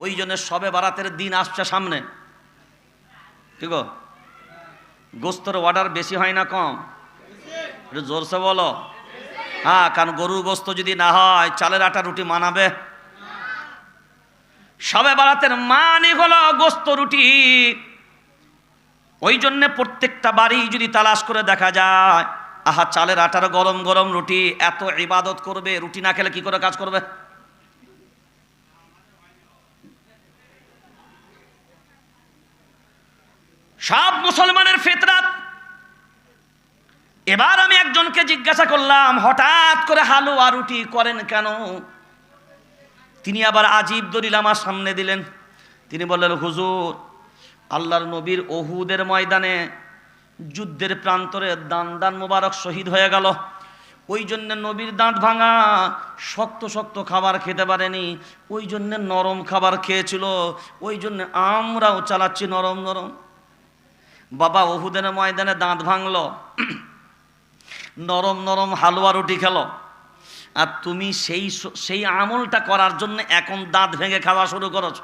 ওই জন্য সবে বারাতের দিন আসছে সামনে। ঠিক গোস্তর অর্ডার বেশি হয় না কম? একটু জোরসে বলো। হ্যাঁ কারণ গরুর গোস্ত যদি না হয়, চালের আটা রুটি মানাবে। সবে বারাতের মানে হলো গোস্ত, রুটি। ওই জন্যে প্রত্যেকটা বাড়ি যদি তালাশ করে দেখা যায়, আহা, চালের আটার গরম গরম রুটি, এত ইবাদত করবে, রুটি না খেলে কি করে কাজ করবে? সব মুসলমানের ফিতরাত। এবার আমি একজনকে জিজ্ঞাসা করলাম, হঠাৎ করে হালুয়া রুটি করেন কেন? তিনি আবার আজীব দলিল আমার সামনে দিলেন। তিনি বললেন, হুজুর, আল্লাহর নবীর ওহুদের ময়দানে যুদ্ধের প্রান্তরে দান দান মোবারক শহীদ হয়ে গেল। ওই জন্য নবীর দাঁত ভাঙা, শক্ত শক্ত খাবার খেতে পারেনি। ওই জন্য নরম খাবার খেয়েছিল। ওই জন্য আমরাও চালাচ্ছি নরম নরম। বাবা ওহুদের ময়দানে দাঁত ভাঙল, নরম নরম হালুয়া রুটি খেলো। আর তুমি সেই সেই আমলটা করার জন্য এখন দাঁত ভেঙে খাওয়া শুরু করেছ।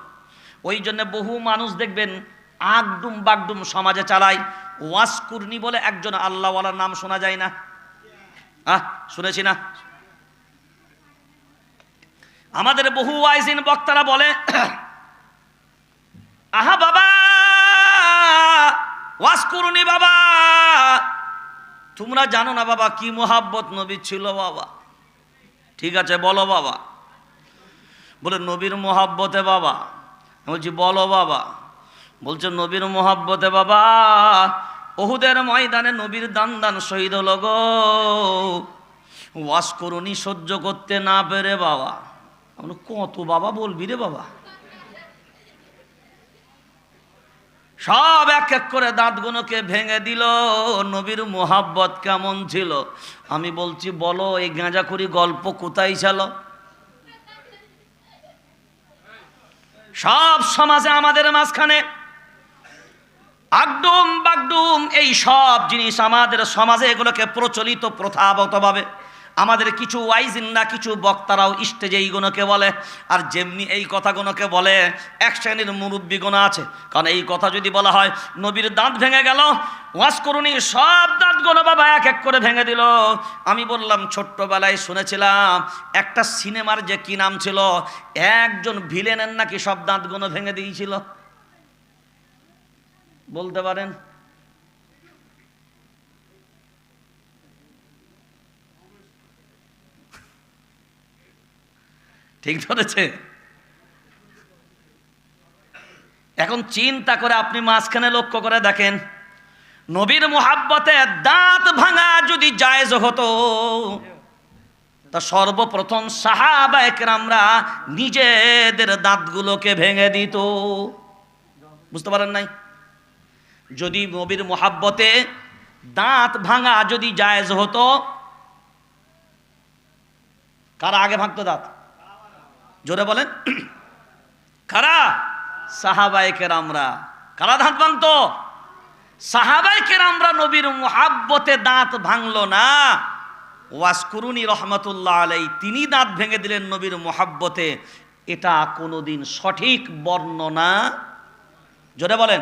ওই জন্য বহু মানুষ দেখবেন আগডুম বাগডুম সমাজে চালায়। ওয়াসকুরনি বলে একজন আল্লাহওয়ালার নাম শোনা যায় না। আহ, শুনেছি না? আমাদের বহু ওয়াইজিন বক্তারা বলে, আহা বাবা! ওয়াস করুনি বাবা। তোমরা জানো না বাবা, কি মোহাব্বত নবী ছিল বাবা। ঠিক আছে, বলো বাবা। বলে, নবীর মোহাব্বতে বাবা। বলছি, বলো বাবা। বলছে, নবীর মোহাব্বতে বাবা, ওহুদের ময়দানে নবীর দান দান শহীদ হল গো। ওয়াস করুনি সহ্য করতে না পেরে বাবা। কত বাবা বলবি রে বাবা? সব এক এক করে দাঁতগুলোকে ভেঙে দিল। নবীর মোহাব্বত কেমন ছিল? আমি বলছি, বলো, এই গাঁজাখুরি গল্প কোথায় ছিল? সব সমাজে আমাদের মাঝখানে আগডুম বাগডুম এই সব জিনিস আমাদের সমাজে এগুলোকে প্রচলিত প্রথাগতভাবে আমাদের কিছু ওয়াইজিন না, কিছু বক্তারাও স্টেজে এইগুলোকে বলে, আর যেমনি এই কথাগুলোকে বলে, এক শ্রেণির মুরব্বীগুলো আছে। কারণ এই কথা যদি বলা হয়, নবীর দাঁত ভেঙে গেল ওয়াশ করুনি, সব দাঁতগুলো বাবা এক এক করে ভেঙে দিল। আমি বললাম, ছোট্টবেলায় শুনেছিলাম, একটা সিনেমার যে কি নাম ছিল, একজন ভিলেনের নাকি সব দাঁতগুলো ভেঙে দিয়েছিল? বলতে পারেন? ঠিক ধরেছে এখন চিন্তা করে আপনি মাঝখানে লক্ষ্য করে দেখেন, নবীর মোহাব্বতে দাঁত ভাঙা যদি জায়েজ হতো, তা সর্বপ্রথম সাহাবা একরামরা নিজেদের দাঁতগুলোকে ভেঙে দিত। বুঝতে পারেন নাই? যদি নবীর মোহাব্বতে দাঁত ভাঙা যদি জায়েজ হতো, কারা আগে ভাঙতো দাঁত? জোরে বলেন। কারা? সাহাবাই কেরামরা। কারা দাঁত ভাঙতো? সাহাবাই কেরামরা নবীর মোহাব্বতে দাঁত ভাঙলো না। ওয়াসকুরুনি রহমতুল্লাহ আলাই, তিনি দাঁত ভেঙে দিলেন নবীর মোহাব্বতে। এটা কোনোদিন সঠিক বর্ণনা জোরে বলেন।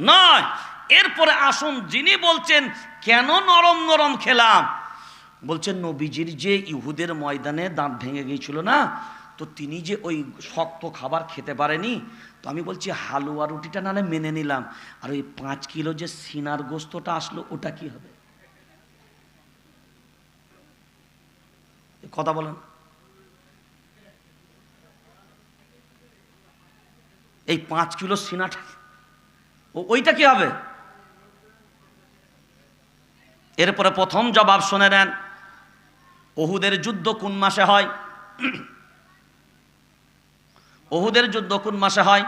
নয়। এরপরে আসুন যিনি বলছেন, কেন নরম নরম খেলাম? বলছেন, নবীজির যে ইহুদের ময়দানে দাঁত ভেঙে গিয়েছিল না তো তিনি যে ওই শক্ত খাবার খেতে পারেনি, তো আমি বলছি, হালুয়া রুটিটা নাহলে মেনে নিলাম। আর ওই পাঁচ কিলো যে সিনার গোস্তটা আসলো, ওটা কি হবে? কথা বলেন। এই পাঁচ কিলো সিনাটা ওইটা কি হবে? এরপরে প্রথম জবাব শুনে নেন, ওহুদের যুদ্ধ কোন মাসে হয়? ওহুদের যুদ্ধ কোন মাসে হয়?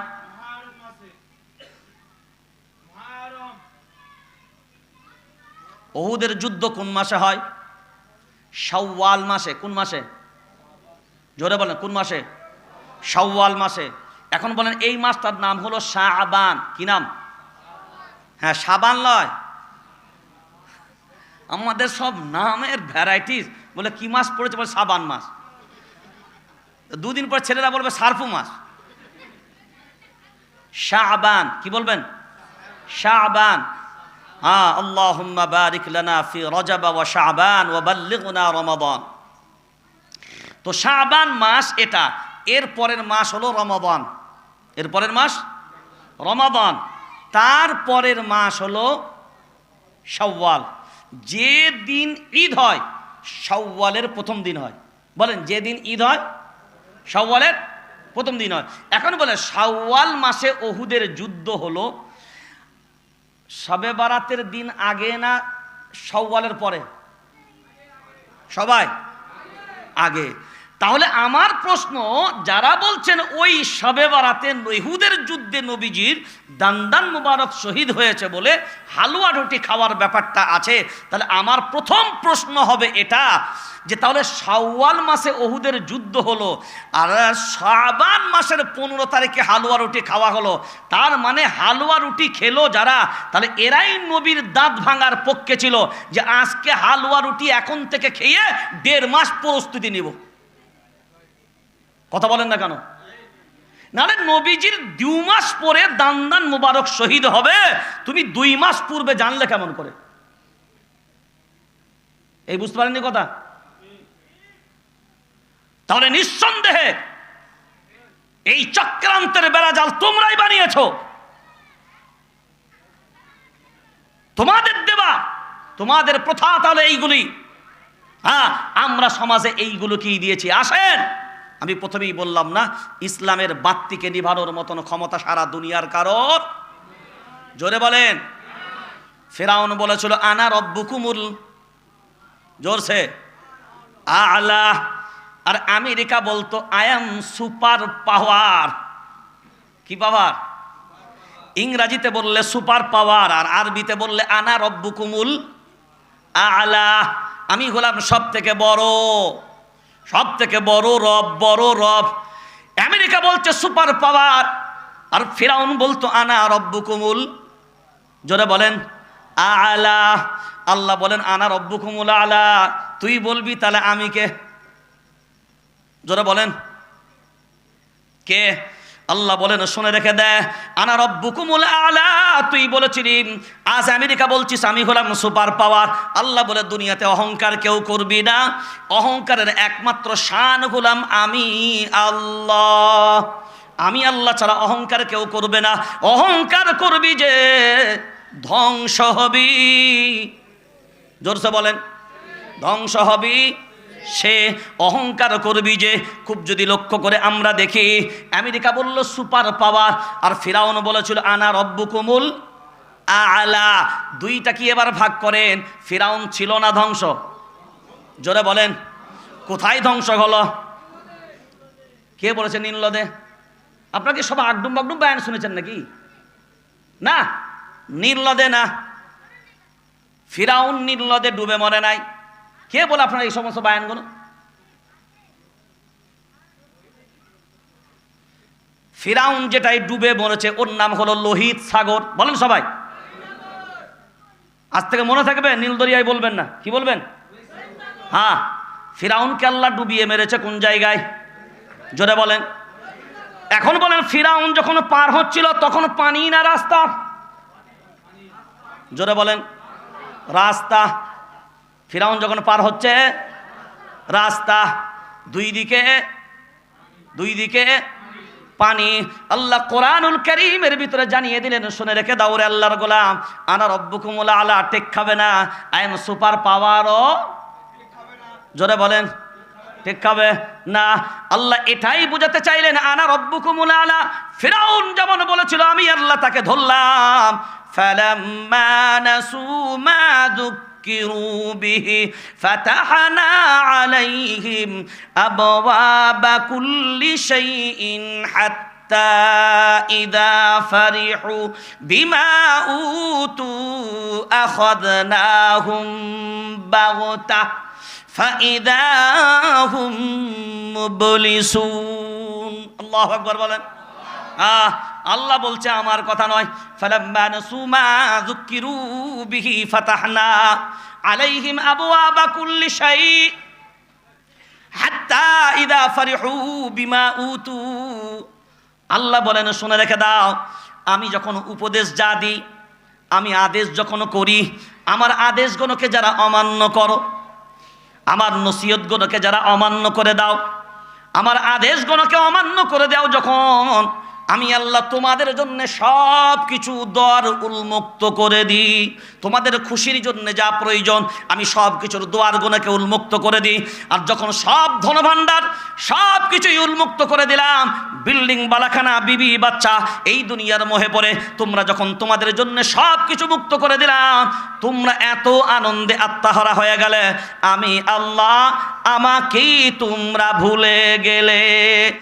ওহুদের যুদ্ধ কোন মাসে হয়? শাওয়াল মাসে। কোন মাসে? জোরে বলেন, কোন মাসে? শাওয়াল মাসে। এখন বলেন, এই মাসটার নাম হলো শাহবান কি নাম? হ্যাঁ সাবান লয়। আমাদের সব নামের ভ্যারাইটিস বলে, কি মাস পড়েছে? বলে সাবান মাস। দুদিন পর ছেলেরা বলবে সার্ফু মাস শাহবান কি বলবেন? শাহবান হ্যাঁ আল্লাহুম্মা বারিক লানা ফি রজব ওয়া শাহবান ওয়া বাল্লিগনা রমাদান। তো শাহবান মাস এটা, এর পরের মাস হলো রমাদান। এর পরের মাস? রমাদান। তার পরের মাস হলো শাওয়াল। যে দিন ঈদ হয়, শাওয়ালের প্রথম দিন হয়। বলেন যে দিন ঈদ হয় শাওয়ালের প্রথম দিন হয়। এখন বলে, শাওয়াল মাসে ওহুদের যুদ্ধ হলো সবে বারাতের দিন আগে না সওয়ালের পরে? সবাই? আগে। তাহলে আমার প্রশ্ন, যারা বলছেন, ওই সবে বারাতে ইহুদের যুদ্ধে নবীজির দান্দান মুবারক শহীদ হয়েছে বলে হালুয়া রুটি খাওয়ার ব্যাপারটা আছে, তাহলে আমার প্রথম প্রশ্ন হবে এটা, যে তাহলে শাওয়াল মাসে ওহুদের যুদ্ধ হলো, আর শাবান মাসের পনেরো তারিখে হালুয়া রুটি খাওয়া হলো, তার মানে হালুয়া রুটি খেলো যারা, তাহলে এরাই নবীর দাঁত ভাঙার পক্ষে ছিল, যে আজকে হালুয়া রুটি এখন থেকে খেয়ে দেড় মাস প্রস্তুতি নিব। কথা বলেন না কেন? নাহলে নবীজির দু মাস পরে দান দান মুবারক শহীদ হবে, তুমি দুই মাস পূর্বে জানলে কেমন করে? এই বুঝতে পারেননি কথা? তাহলে নিঃসন্দেহে এই চক্রান্তের বেড়াজাল তোমরাই বানিয়েছ। তোমাদের দেবা, তোমাদের প্রথা তাহলে এইগুলি। হ্যাঁ আমরা সমাজে এইগুলো কি দিয়েছি। আসেন। আমি প্রথমেই বললাম না, ইসলামের বাত্তিকে নিভানোর মতন ক্ষমতা সারা দুনিয়ার কারোর? জোরে বলেন। ফেরাউন বলেছিল, আনা রব্বুকুমুল জোরসে। আলা আর আমেরিকা বলতো আই এম সুপার পাওয়ার কি পাওয়ার? ইংরাজিতে বললে সুপার পাওয়ার আর আরবিতে বললে, আনা রব্বুকুমুল আলা আমি হলাম সব থেকে বড়। সব থেকে বড় রব বড় রব। আমেরিকা বলছে সুপার পাওয়ার। আর ফিরাউন বলতো, আনা রব্বুকুমুল। জোরে বলেন, আলা। আল্লাহ বলেন, আনা রব্বুকুমুল আলা। তুই বলবি, তাহলে আমি কে? জোরে বলেন, কে? আল্লাহ বলেন, শুনে রেখে দে। আনা রব্বুকুমুল আলা, তুই বলেছিলি, আজ আমেরিকা বলছিস, আমি হলাম সুপার পাওয়ার। আল্লাহ বলে, দুনিয়াতে অহংকার কেউ করবি না। অহংকারের একমাত্র শান হলাম আমি, আল্লাহ। আমি আল্লাহ ছাড়া অহংকার কেউ করবে না। অহংকার করবি যে, ধ্বংস হবি। জোরসে বলেন, ধ্বংস হবি। সে অহংকার করবি যে, খুব যদি লক্ষ্য করে আমরা দেখি, আমেরিকা বলল, সুপার পাওয়ার। আর ফিরাউন বলেছিল, আনা রব্বু কুমুল আলা। দুইটা কি এবার ভাগ করেন? ফিরাউন ছিল না ধ্বংস। জোরে বলেন, কোথায় ধ্বংস হলো? কে বলেছে নীলদে আপনাকে সব আগডুম বাগডুম বায়ান শুনেছেন নাকি? না নীলদে না। ফিরাউন নীলদে ডুবে মরে নাই। কে বলে আপনার এই সমস্ত বায়ানগুলো? ফিরাউন যেটাই ডুবে মরেছে, ওর নাম হলো লোহিত সাগর। বলেন সবাই। আজ থেকে মনে থাকবে, নীলদরিয়ায় বলবেন না। কি বলবেন? হ্যাঁ ফিরাউনকে আল্লাহ ডুবিয়ে মেরেছে কোন জায়গায়? জোরে বলেন। এখন বলেন, ফিরাউন যখন পার হচ্ছিল, তখন পানি না রাস্তা? জোরে বলেন। রাস্তা ফিরাউন যখন পার হচ্ছে, রাস্তা, দুই দিকে দুই দিকে পানি। আল্লাহ কোরআনুল করিমের ভিতরে জানিয়ে দিলেন, শুনে রেখে দাও রে আল্লাহর গোলাম। আনা রব্বুকুমুল আলা টেক খাবে না। আই এম সুপার পাওয়ারও জোরে বলেন, ঠিক খাবে না। আল্লাহ এটাই বুঝাতে চাইলেন, আনা রব্বুকুমুল আলা। ফিরাউন যেমন বলেছিল, আমি আল্লাহ তাকে ধরলাম। ফালাম্মা নাসু মা ذكروا به فتحنا عليهم أبواب كل شيء حتى إذا فرحوا بما أوتوا أخذناهم بغتة فإذا هم مبلسون الله أكبر بلن آه আল্লাহ বলছে, আমার কথা নয়। আলাইহিম আবওয়াবা কুল্লি ইদা বিমা আল্লাহ বলেন, শুনে রেখে দাও, আমি যখন উপদেশ যা দিই, আমি আদেশ যখন করি, আমার আদেশগুলোকে যারা অমান্য করো, আমার নসিহতগুলোকে যারা অমান্য করে দাও, আমার আদেশগুলোকে অমান্য করে দাও যখন আমি আল্লাহ তোমাদের জন্য সব কিছু দর উন্মুক্ত করে দিই। তোমাদের খুশির জন্য যা প্রয়োজন, আমি সব কিছুর দোয়ার গোনাকে উন্মুক্ত করে দিই। আর যখন সব ধনভাণ্ডার সব কিছুই উন্মুক্ত করে দিলাম, বিল্ডিং, বালাখানা, বিবি, বাচ্চা, এই দুনিয়ার মোহে পড়ে তোমরা যখন তোমাদের জন্য সব কিছু মুক্ত করে দিলাম, তোমরা এত আনন্দে আত্মাহারা হয়ে গেলে, আমি আল্লাহ, আমাকেই তোমরা ভুলে গেলে।